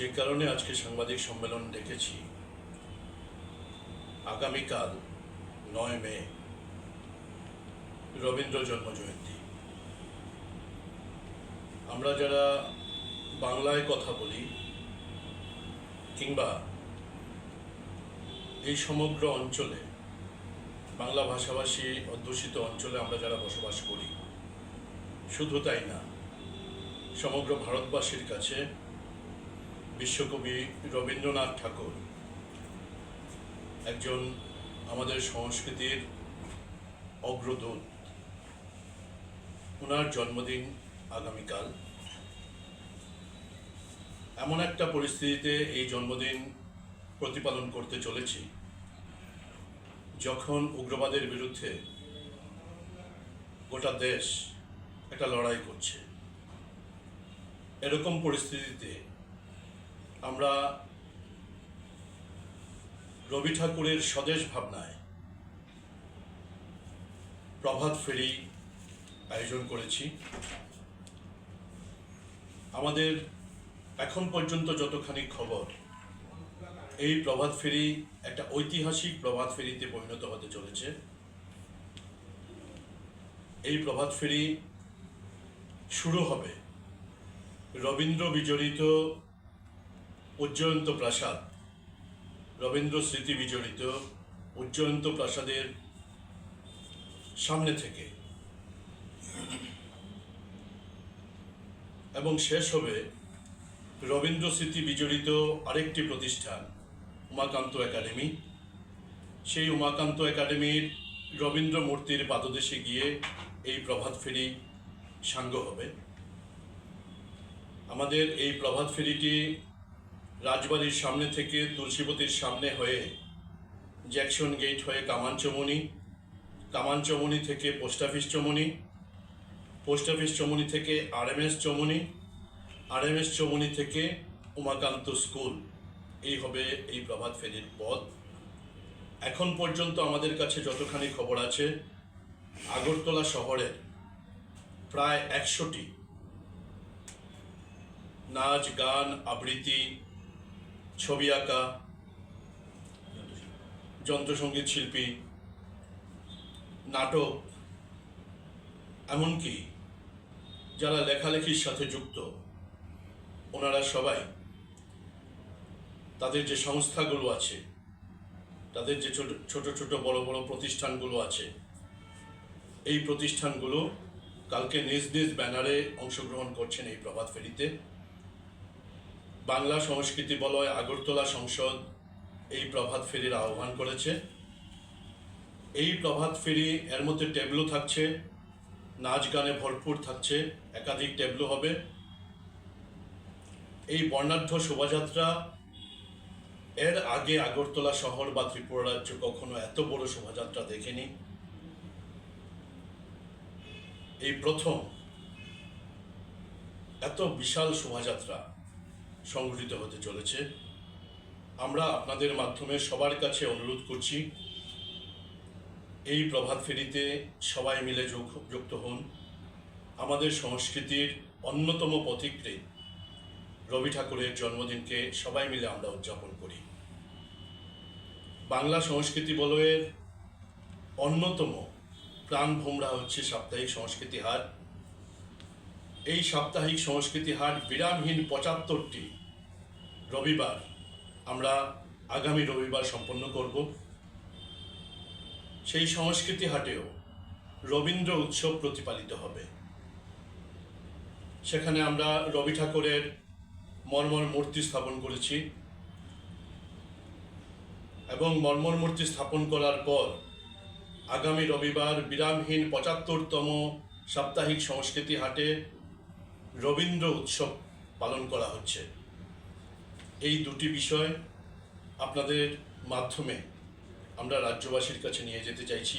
যে কারণে আজকে সাংবাদিক সম্মেলন ডেকেছি। আগামীকাল নয় মে, রবীন্দ্র জন্মজয়ন্তী। আমরা যারা বাংলায় কথা বলি কিংবা এই সমগ্র অঞ্চলে, বাংলা ভাষাভাষী অধ্যুষিত অঞ্চলে আমরা যারা বসবাস করি, শুধু তাই না, সমগ্র ভারতবাসীর কাছে বিশ্বকবি রবীন্দ্রনাথ ঠাকুর, একজন আমাদের সংস্কৃতির অগ্রদূত। ওনার জন্মদিন আগামীকাল। এমন একটা পরিস্থিতিতে এই জন্মদিন প্রতিপালন করতে চলেছি, যখন উগ্রবাদের বিরুদ্ধে গোটা দেশ একটা লড়াই করছে। এরকম পরিস্থিতিতে আমরা রবি ঠাকুরের স্বদেশ ভাবনায় প্রভাত ফেরি আয়োজন করেছি। আমাদের এখন পর্যন্ত যতখানি খবর, এই প্রভাত ফেরি একটা ঐতিহাসিক প্রভাত ফেরিতে পরিণত হতে চলেছে। এই প্রভাত ফেরি শুরু হবে রবীন্দ্র বিজড়িত উজ্জয়ন্ত প্রাসাদ। রবীন্দ্র স্মৃতি বিজড়িত উজ্জয়ন্ত প্রাসাদের সামনে থেকে। এবং শেষ হবে রবীন্দ্র স্মৃতি বিজড়িত আরেকটি প্রতিষ্ঠান, উমাকান্ত একাডেমি। সেই উমাকান্ত একাডেমির রবীন্দ্র মূর্তির পাদদেশে গিয়ে এই প্রভাত ফেরি সাঙ্গ হবে। আমাদের এই প্রভাত ফেরিটি রাজবাড়ির সামনে থেকে তুলসীপতির সামনে হয়ে জ্যাকসন গেট হয়ে কামানচমনি কামানচমনি থেকে post office Chamni, post office Chamni থেকে আরএমএস চমনি আরএমএস চমনি থেকে উমাকান্ত স্কুল। এই হবে এই প্রভাত ফেরির পথ। এখন পর্যন্ত আমাদের কাছে যতখানি খবর আছে, আগরতলা শহরের প্রায় একশোটি নাচ, গান, আবৃত্তি ছবি আঁকা, যন্ত্রসঙ্গীত শিল্পী, নাটক, এমনকি যারা লেখালেখির সাথে যুক্ত, ওনারা সবাই তাদের যে সংস্থাগুলো আছে, তাদের যে ছোট ছোট ছোট, বড় বড় প্রতিষ্ঠানগুলো আছে, এই প্রতিষ্ঠানগুলো কালকে নিজ নিজ ব্যানারে অংশগ্রহণ করছেন এই প্রভাত ফেরিতে। বাংলা সংস্কৃতি বলয় আগরতলা সংসদ এই প্রভাত ফেরির আহ্বান করেছে। এই প্রভাত ফেরি এর মধ্যে টেবলো থাকছে, নাচ গানে ভরপুর থাকছে, একাধিক টেবলো হবে। এই বর্ণাঢ্য শোভাযাত্রা এর আগে আগরতলা শহর বা ত্রিপুরা রাজ্য কখনো এত বড় শোভাযাত্রা দেখেনি। এই প্রথম এত বিশাল শোভাযাত্রা সংগঠিত হতে চলেছে। আমরা আপনাদের মাধ্যমে সবার কাছে অনুরোধ করছি, এই প্রভাত ফেরিতে সবাই মিলে যোগ- যুক্ত হন। আমাদের সংস্কৃতির অন্যতম পথিকৃৎ রবি ঠাকুরের জন্মদিনকে সবাই মিলে আমরা উদযাপন করি। বাংলা সংস্কৃতি বলয়ের অন্যতম প্রাণভোমরা হচ্ছে সাপ্তাহিক সংস্কৃতি হাট। এই সাপ্তাহিক সংস্কৃতি হাট বিরামহীন পঁচাত্তরটি। রবিবার আমরা আগামী রবিবার সম্পন্ন করব। সেই সংস্কৃতি হাটেও রবীন্দ্র উৎসব প্রতিপালিত হবে। সেখানে আমরা রবি ঠাকুরের মর্মর মূর্তি স্থাপন করেছি। এবং মর্মর মূর্তি স্থাপন করার পর আগামী রবিবার বিরামহীন পঁচাত্তরতম সাপ্তাহিক সংস্কৃতি হাটে রবীন্দ্র উৎসব পালন করা হচ্ছে। এই দুটি বিষয় আপনাদের মাধ্যমে আমরা রাজ্যবাসীর কাছে নিয়ে যেতে চাইছি।